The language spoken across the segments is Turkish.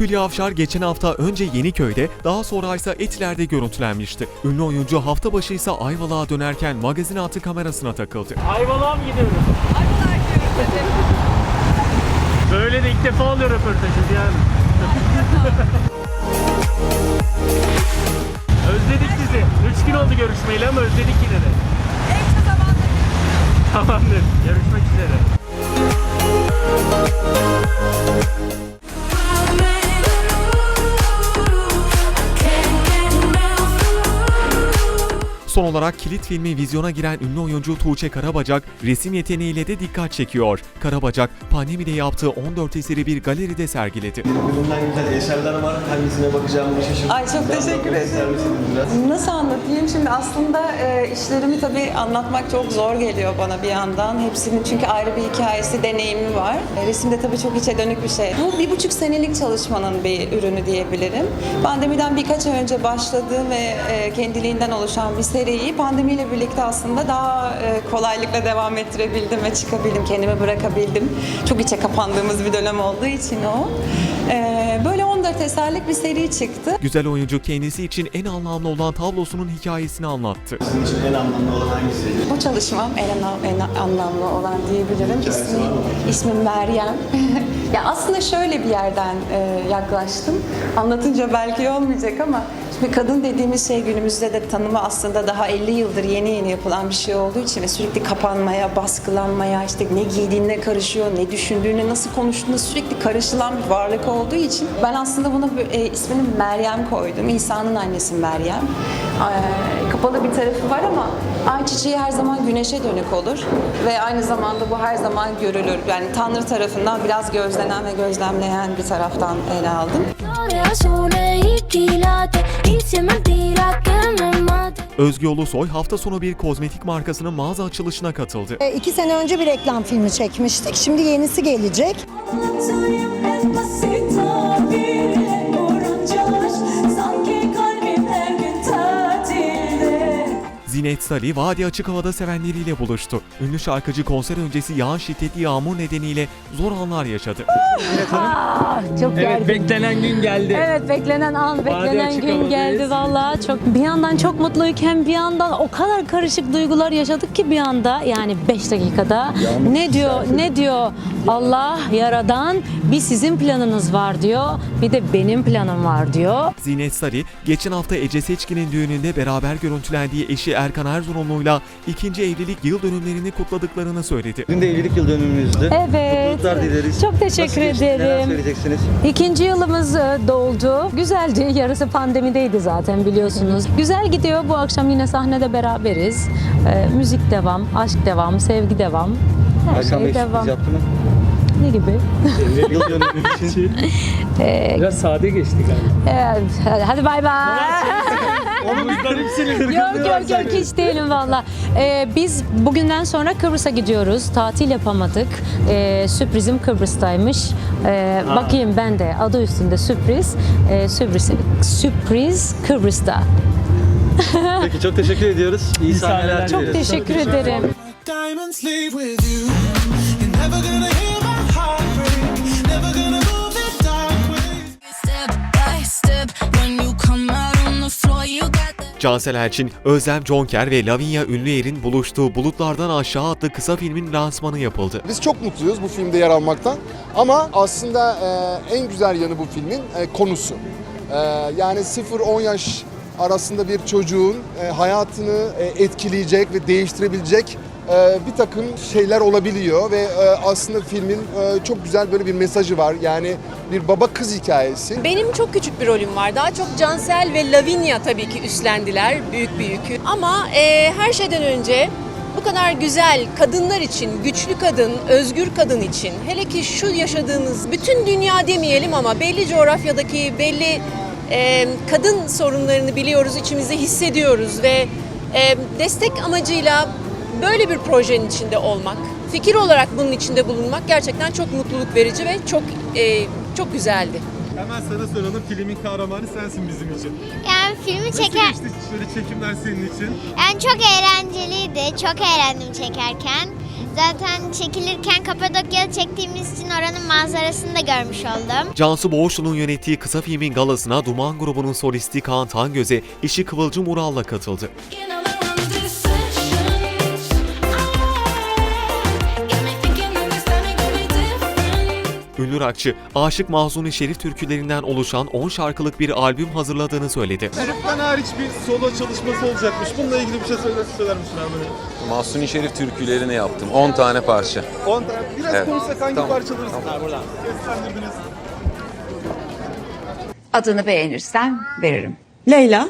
Hülya Avşar geçen hafta önce Yeniköy'de, daha sonra ise Etiler'de görüntülenmişti. Ünlü oyuncu hafta başı ise Ayvalık'a dönerken magazin altı kamerasına takıldı. Ayvalık'a mı gidiyoruz? Böyle de ilk defa oluyor röportajımız yani. özledik sizi. Üç gün oldu görüşmeyeli ama özledik yine de. Tamamdır. Görüşmek üzere. Son olarak kilit filmi vizyona giren ünlü oyuncu Tuğçe Karabacak resim yeteneğiyle de dikkat çekiyor. Karabacak pandemide yaptığı 14 eseri bir galeride sergiledi. Birbirinden güzel eserler var. Hangisine bakacağımı şaşırdım. Ay, çok teşekkür ederim. Nasıl anlatayım? Şimdi aslında e, işlerimi tabii anlatmak çok zor geliyor bana bir yandan. Hepsinin çünkü ayrı bir hikayesi, deneyimi var. E, resim de tabii çok içe dönük bir şey. Bu bir buçuk senelik çalışmanın bir ürünü diyebilirim. Pandemiden birkaç ay önce başladığım ve e, kendiliğinden oluşan bir seriyi pandemiyle birlikte aslında daha e, kolaylıkla devam ettirebildim ve çıkabildim, kendimi bırakabildim. Çok içe kapandığımız bir dönem olduğu için o. E, böyle 14 eserlik bir seri çıktı. Güzel oyuncu kendisi için en anlamlı olan tablosunun hikayesini anlattı. Sizin için en anlamlı olan hangisiydi? Bu çalışmam en, en anlamlı olan diyebilirim. Hikayesi ismim Meryem. ya aslında şöyle bir yerden e, yaklaştım. Anlatınca belki olmayacak ama kadın dediğimiz şey günümüzde de tanımı aslında daha 50 yıldır yeni yeni yapılan bir şey olduğu için ve sürekli kapanmaya, baskılanmaya, işte ne giydiğine karışıyor, ne düşündüğüne, nasıl konuştuğuna sürekli karışılan bir varlık olduğu için ben aslında buna bu- e, ismini Meryem koydum. İsa'nın annesi Meryem. Ee, kapalı bir tarafı var ama ayçiçeği her zaman güneşe dönük olur ve aynı zamanda bu her zaman görülür. Yani Tanrı tarafından biraz gözlenen ve gözlemleyen bir taraftan ele aldım. Özgü Ulusoy hafta sonu bir kozmetik markasının mağaza açılışına katıldı. E, İki sene önce bir reklam filmi çekmiştik. Şimdi yenisi gelecek. Zinet Salih, Vadi Açık Hava'da sevenleriyle buluştu. Ünlü şarkıcı konser öncesi yağan şiddetli yağmur nedeniyle zor anlar yaşadı. Çok Evet gergin. beklenen gün geldi. Evet beklenen an, beklenen gün geldi vallahi çok. Bir yandan çok mutluyken bir yandan o kadar karışık duygular yaşadık ki bir anda yani 5 dakikada. Ne diyor? Ne diyor? Allah yaradan bir sizin planınız var diyor. Bir de benim planım var diyor. Zinet Salih, geçen hafta Ece Seçkin'in düğününde beraber görüntülendiği eşi Erkan Erzurumlu'yla ikinci evlilik yıl dönümlerini kutladıklarını söyledi. Bugün de evlilik yıl dönümümüzdü. Evet. Mutluluklar dileriz. Çok teşekkür Nasıl geçti? Neler ederim. söyleyeceksiniz? İkinci yılımız e, doldu. Güzeldi. Yarısı pandemideydi zaten biliyorsunuz. Güzel gidiyor. Bu akşam yine sahnede beraberiz. E, müzik devam, aşk devam, sevgi devam. Her Hakan Bey şey sürpriz devam. yaptı mı? Ne gibi? yıl dönümü için. Biraz sade geçti galiba. Evet, hadi bay bay. Onu biz garipsiniz. yok yok yok hiç değilim valla. Ee, biz bugünden sonra Kıbrıs'a gidiyoruz. Tatil yapamadık. Ee, sürprizim Kıbrıs'taymış. Ee, bakayım ben de adı üstünde sürpriz. Ee, sürpriz, sürpriz Kıbrıs'ta. Peki çok teşekkür ediyoruz. İyi sahneler sahneler Çok dileriz. teşekkür ederim. Diamonds leave with you. You're never gonna hear Cansel Elçin, Özlem Conker ve Lavinia Ünlüer'in buluştuğu Bulutlardan Aşağı adlı kısa filmin lansmanı yapıldı. Biz çok mutluyuz bu filmde yer almaktan. Ama aslında e, en güzel yanı bu filmin e, konusu. E, yani 0-10 yaş arasında bir çocuğun e, hayatını e, etkileyecek ve değiştirebilecek e, bir takım şeyler olabiliyor ve e, aslında filmin e, çok güzel böyle bir mesajı var. Yani bir baba kız hikayesi. Benim çok küçük bir rolüm var. Daha çok Cansel ve Lavinia tabii ki üstlendiler büyük bir yükü. Ama e, her şeyden önce bu kadar güzel kadınlar için, güçlü kadın, özgür kadın için, hele ki şu yaşadığımız bütün dünya demeyelim ama belli coğrafyadaki belli e, kadın sorunlarını biliyoruz, içimizde hissediyoruz ve e, destek amacıyla böyle bir projenin içinde olmak, fikir olarak bunun içinde bulunmak gerçekten çok mutluluk verici ve çok e, çok güzeldi. Hemen sana soralım. Filmin kahramanı sensin bizim için. Yani filmi Nasıl çeker geçti böyle çekimler senin için? yani çok eğlenceliydi. Çok eğlendim çekerken. Zaten çekilirken Kapadokya'da çektiğimiz için oranın manzarasını da görmüş oldum. Cansu Boğuşlu'nun yönettiği kısa filmin galasına Duman grubunun solisti Kaan Tangöz'e eşi Kıvılcım Ural'la katıldı. Ünlü rockçı, Aşık Mahzuni Şerif türkülerinden oluşan 10 şarkılık bir albüm hazırladığını söyledi. Şerif'ten hariç bir solo çalışması olacakmış. Bununla ilgili bir şey söyler, söyler misin abi? Mahsuni Şerif türkülerini yaptım. 10 tane parça. 10 tane. Biraz Evet. konuşsak hangi Tamam. parçaları seslendirdiniz? Adını beğenirsen veririm. Leyla.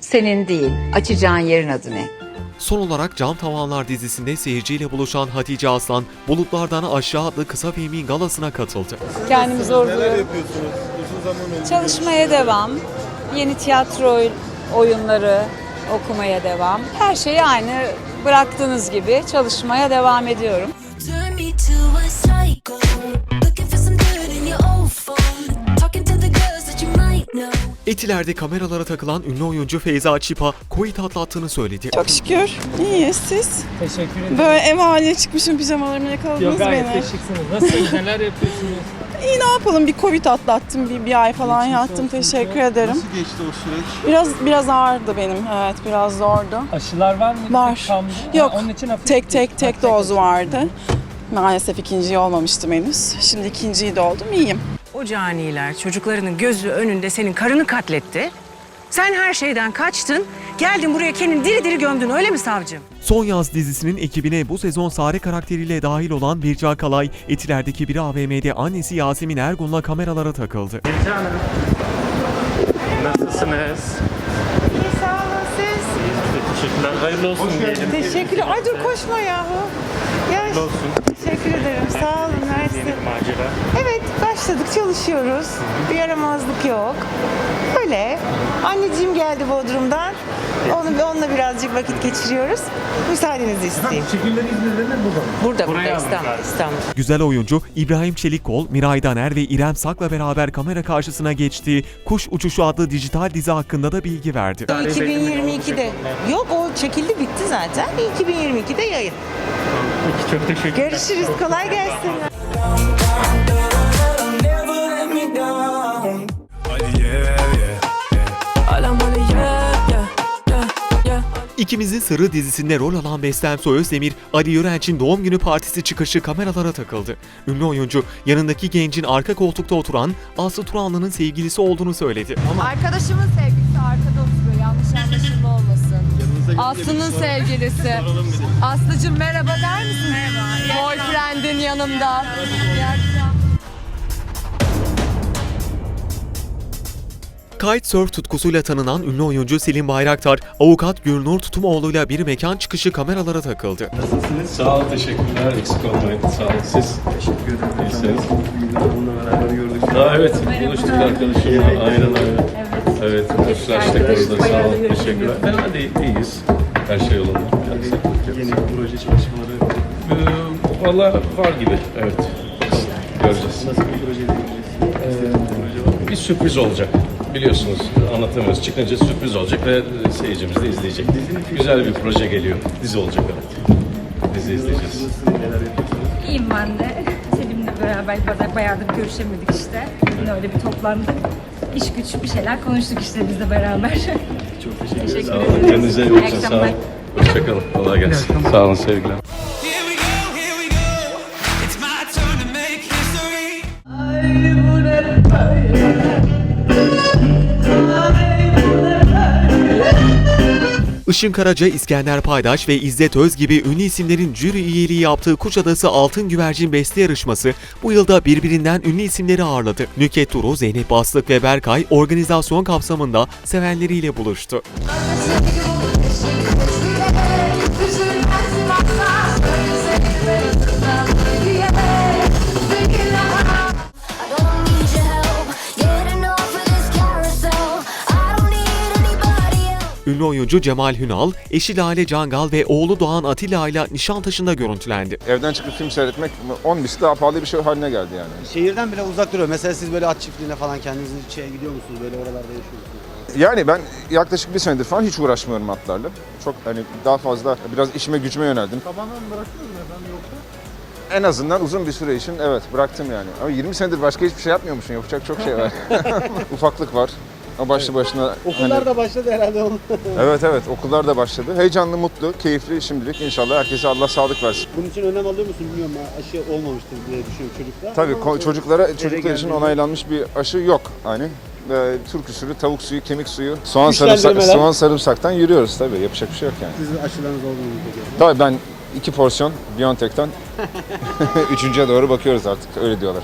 Senin değil. Açacağın yerin adı ne? Son olarak Cam Tavanlar dizisinde seyirciyle buluşan Hatice Aslan, Bulutlardan Aşağı adlı kısa filmin galasına katıldı. Kendimi zor Neler yapıyorsunuz? Uzun zaman önce. Çalışmaya devam. Yeni tiyatro oyunları okumaya devam. Her şeyi aynı bıraktığınız gibi çalışmaya devam ediyorum. Turn me to a psycho. Etiler'de kameralara takılan ünlü oyuncu Feyza Çipa, Covid atlattığını söyledi. Çok şükür. İyiyiz siz. Teşekkür ederim. Böyle ev haline çıkmışım pijamalarımla yakaladınız Yok gayet beni. teşekkürsünüz. Nasılsınız? Neler yapıyorsunuz? İyi ne yapalım bir Covid atlattım. Bir, bir ay falan yattım. Teşekkür ederim. Nasıl geçti o süreç? Biraz biraz ağırdı benim. Evet biraz zordu. Aşılar var mı? Var. Tam- Yok. Ha, Onun için hafif Tek tek tek doz vardı. Maalesef ikinciyi olmamıştım henüz. Şimdi ikinciyi de oldum. İyiyim. O caniler çocuklarının gözü önünde senin karını katletti. Sen her şeyden kaçtın. Geldin buraya kendini diri diri gömdün öyle mi savcım? Son Yaz dizisinin ekibine bu sezon Sare karakteriyle dahil olan Birca Kalay, Etiler'deki bir AVM'de annesi Yasemin Ergun'la kameralara takıldı. Birce Hanım. Nasılsınız? Teşekkürler. Hayırlı olsun diyelim. Teşekkürler. Ay dur koşma yahu. Ya Hayırlı olsun. teşekkür ederim. Sağ olun. Mersi. Yeni bir macera. Evet başladık çalışıyoruz. Bir yaramazlık yok. Öyle. Anneciğim geldi Bodrum'dan. Onu, onunla birazcık vakit geçiriyoruz. Müsaadenizi isteyeyim. Çekimleri İzmir'de mi burada mı? Burada Buraya burada aldık İstanbul. İstanbul. Güzel oyuncu İbrahim Çelikkol, Miray Daner ve İrem Sak'la beraber kamera karşısına geçtiği Kuş Uçuşu adlı dijital dizi hakkında da bilgi verdi. 2022'de. Yok o çekildi bitti zaten. 2022'de yayın. Peki çok teşekkür ederim. Görüşürüz. Kolay gelsin. İkimizin Sırrı dizisinde rol alan Beslem Soyözdemir, Ali Yörenç'in doğum günü partisi çıkışı kameralara takıldı. Ünlü oyuncu yanındaki gencin arka koltukta oturan Aslı Turanlı'nın sevgilisi olduğunu söyledi. Arkadaşımın sevgilisi arkada oturuyor. Aslı'nın sevgilisi. Aslı'cığım merhaba der misin? Merhaba. Boyfriend'in yanımda. Kitesurf tutkusuyla tanınan ünlü oyuncu Selim Bayraktar, avukat Gülnur Tutumoğlu'yla bir mekan çıkışı kameralara takıldı. Sağ ol, teşekkürler. Eksik olmayın. Sağ olun. Siz? Teşekkür ederim. İyisiniz. Onunla beraber gördük. Ha, evet, buluştuk arkadaşımla. Aynen öyle. Evet. Evet, karşılaştık burada. Sağ olun, teşekkürler. Fena değil, iyiyiz. Her şey yolunda. Yeni proje çalışmaları? Ee, Valla var gibi, evet. Göreceğiz. Nasıl bir proje bir sürpriz olacak. Biliyorsunuz anlatamıyoruz. Çıkınca sürpriz olacak ve seyircimiz de izleyecek. Güzel bir proje geliyor. Dizi olacak evet. Dizi izleyeceğiz. İyiyim ben de. Selim'le beraber bayağı- bayağıdır görüşemedik işte. Yine öyle bir toplandık. İş güç bir şeyler konuştuk işte biz de beraber. Çok teşekkür Teşekkür ederim. Kendinize iyi İyi bakın. Sağ akşamlar. olun. Hoşçakalın. Kolay gelsin. Sağ olun sevgiler. Go, here Işın Karaca, İskender Paydaş ve İzzet Öz gibi ünlü isimlerin jüri üyeliği yaptığı Kuşadası Altın Güvercin Beste Yarışması bu yılda birbirinden ünlü isimleri ağırladı. Nüket Duru, Zeynep Bastık ve Berkay organizasyon kapsamında sevenleriyle buluştu. Ünlü oyuncu Cemal Hünal, eşi Lale Cangal ve oğlu Doğan Atilla ile Nişantaşı'nda görüntülendi. Evden çıkıp film seyretmek 10 misli daha pahalı bir şey haline geldi yani. Şehirden bile uzak duruyor. Mesela siz böyle at çiftliğine falan kendiniz şeye gidiyor musunuz? Böyle oralarda yaşıyor musunuz? Yani ben yaklaşık bir senedir falan hiç uğraşmıyorum atlarla. Çok hani daha fazla biraz işime gücüme yöneldim. Bıraktınız mı efendim yoksa? En azından uzun bir süre için evet bıraktım yani. Ama 20 senedir başka hiçbir şey yapmıyormuşum. Yapacak çok şey var. Ufaklık var. O başlı başına Okullar hani- da başladı herhalde onun. Evet evet okullar da başladı. Heyecanlı, mutlu, keyifli şimdilik. İnşallah herkese Allah sağlık versin. Bunun için önem alıyor musun bilmiyorum ama aşı olmamıştır diye düşünüyorum çocuklar. Tabii Ama ko- çocuklara çocuklar için geldiğinde- onaylanmış bir aşı yok hani. Ee, Türk usulü, tavuk suyu, kemik suyu, soğan Güçlendirmeler. sarımsak, soğan sarımsaktan yürüyoruz tabii. Yapacak bir şey yok yani. Sizin aşılarınız olduğunu biliyorum. Tabii ben iki porsiyon Biontech'ten üçüncüye doğru bakıyoruz artık öyle diyorlar.